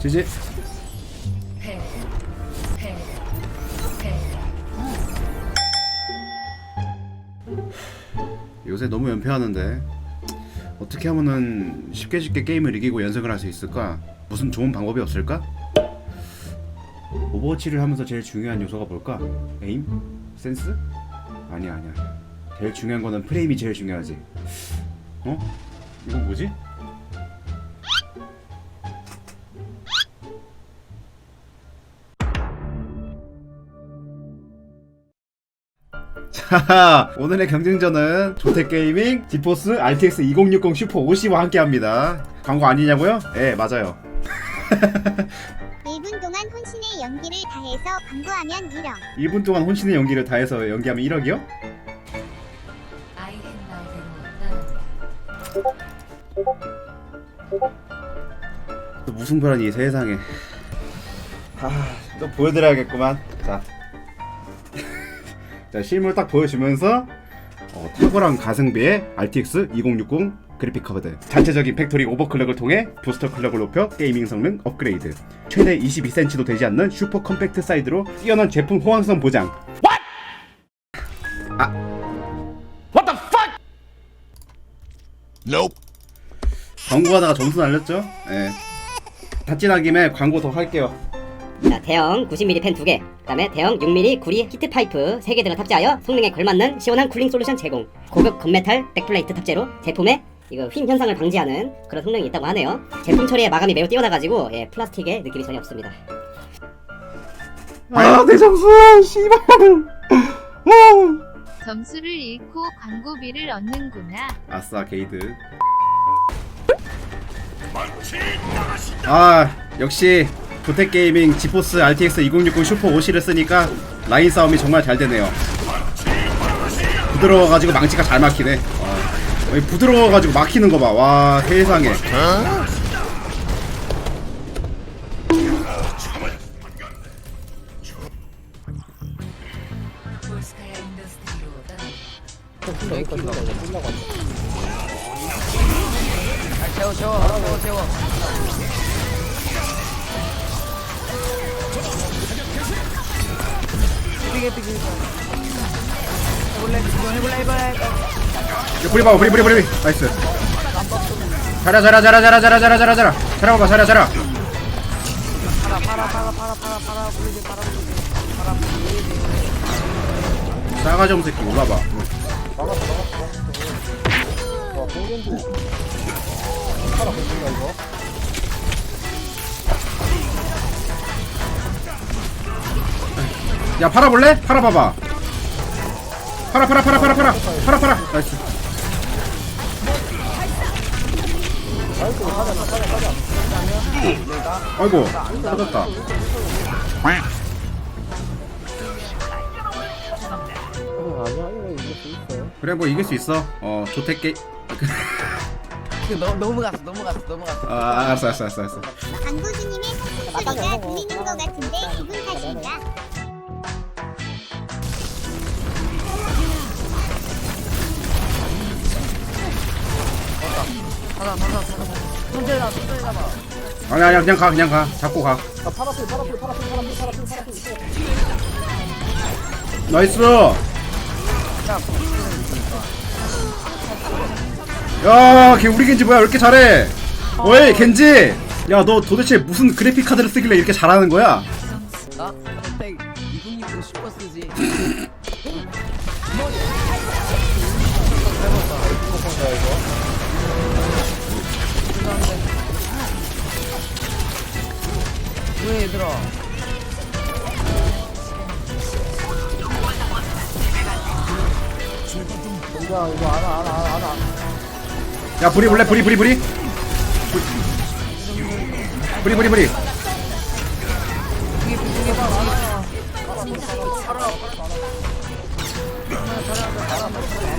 지지 요새 너무 연패하는데 어떻게 하면은 쉽게 쉽게 게임을 이기고 연승을 할 수 있을까? 무슨 좋은 방법이 없을까? 오버워치를 하면서 제일 중요한 요소가 뭘까? 에임? 센스? 아니야 아니야 제일 중요한 거는 프레임이 제일 중요하지 어? 이거 뭐지? 자 오늘의 경쟁전은 조태게이밍 디포스 RTX 2060 슈퍼 50와 함께합니다 광고 아니냐고요? 예 맞아요 1분 동안 혼신의 연기를 다해서 광고하면 1억. 1분 동안 혼신의 연기를 다해서 연기하면 1억이요? 아이헨 말대로 또 무승부라니 이 세상에 아또 보여드려야겠구만 자. 자 실물 딱 보여주면서 어, 탁월한 가성비의 RTX 2060 그래픽 카드. 자체적인 팩토리 오버클럭을 통해 부스터 클럭을 높여 게이밍 성능 업그레이드. 최대 22cm도 되지 않는 슈퍼 컴팩트 사이즈로 뛰어난 제품 호환성 보장. Nope. 광고하다가 점수 날렸죠? 예. 다찌난 김에 광고 더 할게요 자, 대형 90mm 팬 2개, 그 다음에 대형 6mm 구리 히트 파이프 3개 등을 탑재하여 성능에 걸맞는 시원한 쿨링 솔루션 제공. 고급 건메탈 백플레이트 탑재로 제품에 이거 휨 현상을 방지하는 그런 성능이 있다고 하네요. 제품 처리의 마감이 매우 뛰어나가지고 예, 플라스틱의 느낌이 전혀 없습니다. 아 내 점수 씨발 점수를 잃고 광고비를 얻는구나. 아싸 게이드 아 역시 조택게이밍 지포스 RTX 2060 슈퍼 50을 쓰니까 라인 싸움이 정말 잘 되네요. 부드러워가지고 망치가 잘 막히네. 와. 여기 부드러워가지고 막히는 거봐 와 세상에. 볼스카야 인더스트리로 채워 채워 채워 채워 삐게 삐게 해볼래 이거 해볼래 해볼래 브리 봐봐 브리 브리 브리 나이스. 자라 자라 자라 자라 자라 자라 자라 자라. 자라 봐봐 자라 자라. 파라 파라 파라 파라 파라 파라 불리지 파라 불리지. 파라 불리지. 없는 새끼 올라봐 야 팔아볼래? 팔아봐봐. 팔아 팔아 팔아 팔아 팔아. 팔아 팔아. 나이스. 아이고 터졌다. 그래 뭐 이길 수 있어. 어 조택 게 너, 너무 갔어 너무 갔어 너무 갔어. 아 알았어 알았어 알았어 알았어. 광고주님의 소리가 들리는 것 같은데 기분 탓인가? 가자 가자 가자 천천히 가 천천히 가봐 아니 아니 그냥 가 그냥 가 잡고 가 나이스 야, 걔 우리 겐지 뭐야? 왜 이렇게 잘해? 어이, 겐지! 야, 너 도대체 무슨 그래픽 카드를 쓰길래 이렇게 잘하는 거야? 나? 백266 슈퍼 쓰지 해볼까? 이거 죄송한데. 왜 얘들아? 이거 이거 알아 알아 알아 알아. 야 부리 불래 부리 부리 부리. 부리 부리 부리. 알아 알아 알아 알아.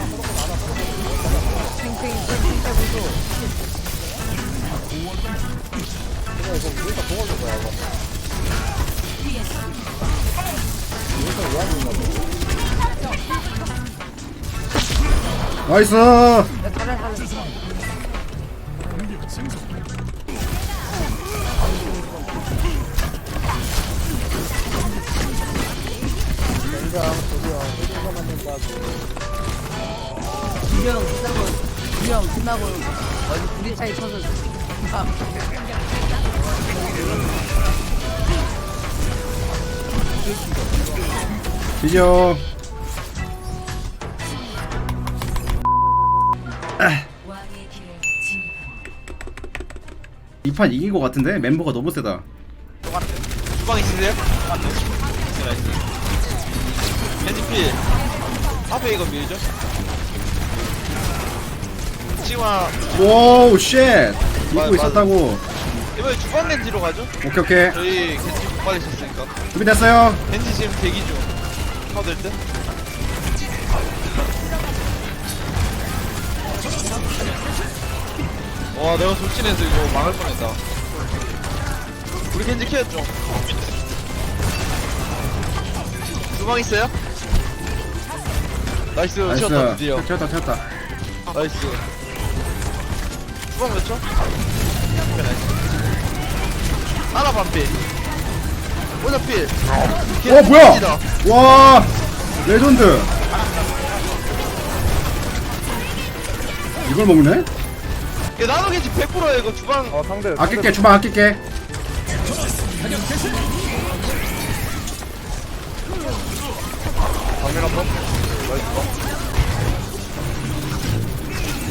나이스! 이정 끝나고 어디 불이 차이 쳐서 아, 뒤져. 이 판 이긴 것 같은데 멤버가 너무 세다 주방 있으세요? 맞네. 나이스. 겐지필. 앞에 이거 밀죠? 지금 오우 쉣 맞- 입고 있었다고 이번에 주방 겐지로 가죠? 오케이 오케이 저희 겐지 못 받으셨으니까. 준비됐어요 겐지 지금 대기 중. 받을 때? 와 내가 돌진해서 이거 막을 뻔했다. 우리 겐지 키웠죠? 주방 있어요? 나이스, 나이스 치웠다 드디어. 채웠다 채웠다 나이스. 주방 몇 초? 오케이, 나이스. 하나 반필. 오자 필. 어 뭐야 와 레전드 이걸 먹네? 야, 나노 겐지 100%야 이거 주방. 어 상대 아낄게 주방 아낄게 방면 한번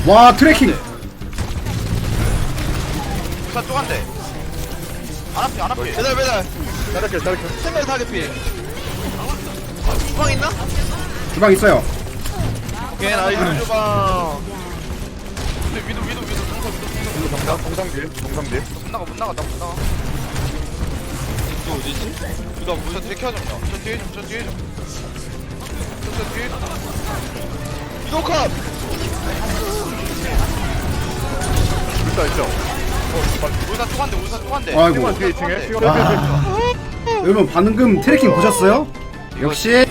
와 트래킹 자, 쪼간데. 안 앞이, 안 앞이. 배달, 배달. 자르게 자르게 생각 타겟 필. 주방 있나? 주방 있어요 오케이, 나이스 주방. 근데 위도, 위도, 위도, 동서, 위도, 동서. 정상 정상 뒤에 정상 뒤에 못 나가, 못 나가, 나못 나가. 이거 어디지? 이거 무슨 뒤에 켜줘, 저 뒤에 좀, 저 뒤에 좀. 저, 저 뒤에 좀. 이거 컷! 있다 있죠 울산 쪼간데, 울산 쪼간데. 아이고. 뒤에. 층에 아. 여러분 방금 트래킹 보셨어요? 역시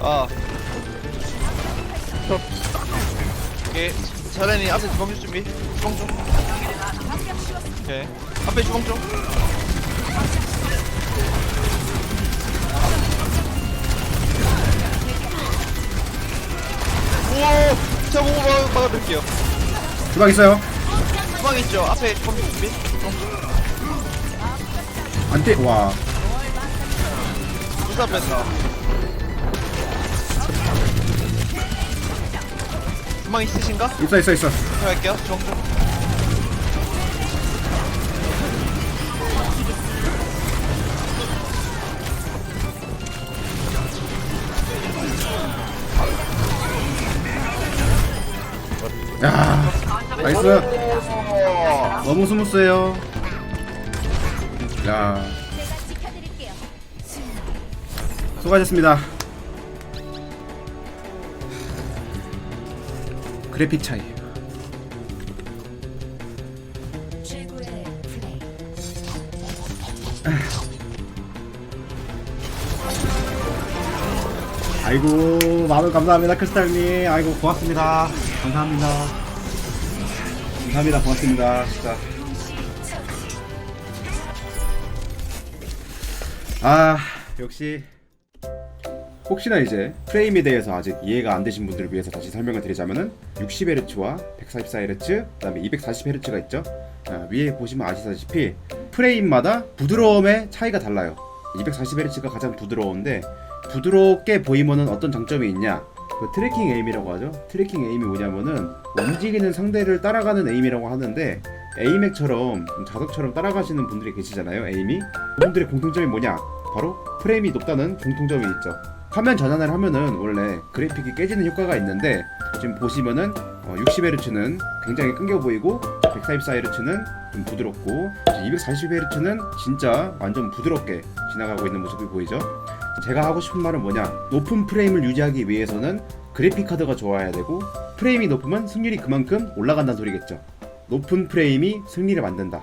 아. 오케이. 차라리 앞에 주방 줄 준비. 주방 좀. 오케이. 앞에 주방 좀. 오! 자, 보고 막, 막아드릴게요. 주방 있어요 주방 있죠? 앞에 줄 준비. 안돼 와 부산 뺀다. 주방 있으신가? 있어 있어 있어. 주방 좀. 야 나이스 너무 스무스해요. 야. 수고하셨습니다. 그래픽 차이. 아이고 마음 감사합니다 크스탈님. 아이고 고맙습니다. 감사합니다 감사합니다. 고맙습니다. 진짜. 아 역시 혹시나 이제 프레임에 대해서 아직 이해가 안 되신 분들을 위해서 다시 설명을 드리자면은 60Hz와 144Hz 그다음에 240Hz가 있죠. 아, 위에 보시면 아시다시피 프레임마다 부드러움의 차이가 달라요. 240Hz가 가장 부드러운데 부드럽게 보이면은 어떤 장점이 있냐? 그 트래킹 에임이라고 하죠. 트래킹 에임이 뭐냐면은 움직이는 상대를 따라가는 에임이라고 하는데 에이맥처럼 좀 자석처럼 따라가시는 분들이 계시잖아요. 에임이 그분들의 공통점이 뭐냐? 바로 프레임이 높다는 공통점이 있죠. 화면 전환을 하면은 원래 그래픽이 깨지는 효과가 있는데 지금 보시면은 60Hz는 굉장히 끊겨 보이고 144Hz는 좀 부드럽고 240Hz는 진짜 완전 부드럽게 지나가고 있는 모습이 보이죠. 제가 하고 싶은 말은 뭐냐? 높은 프레임을 유지하기 위해서는 그래픽 카드가 좋아야 되고 프레임이 높으면 승률이 그만큼 올라간다는 소리겠죠. 높은 프레임이 승리를 만든다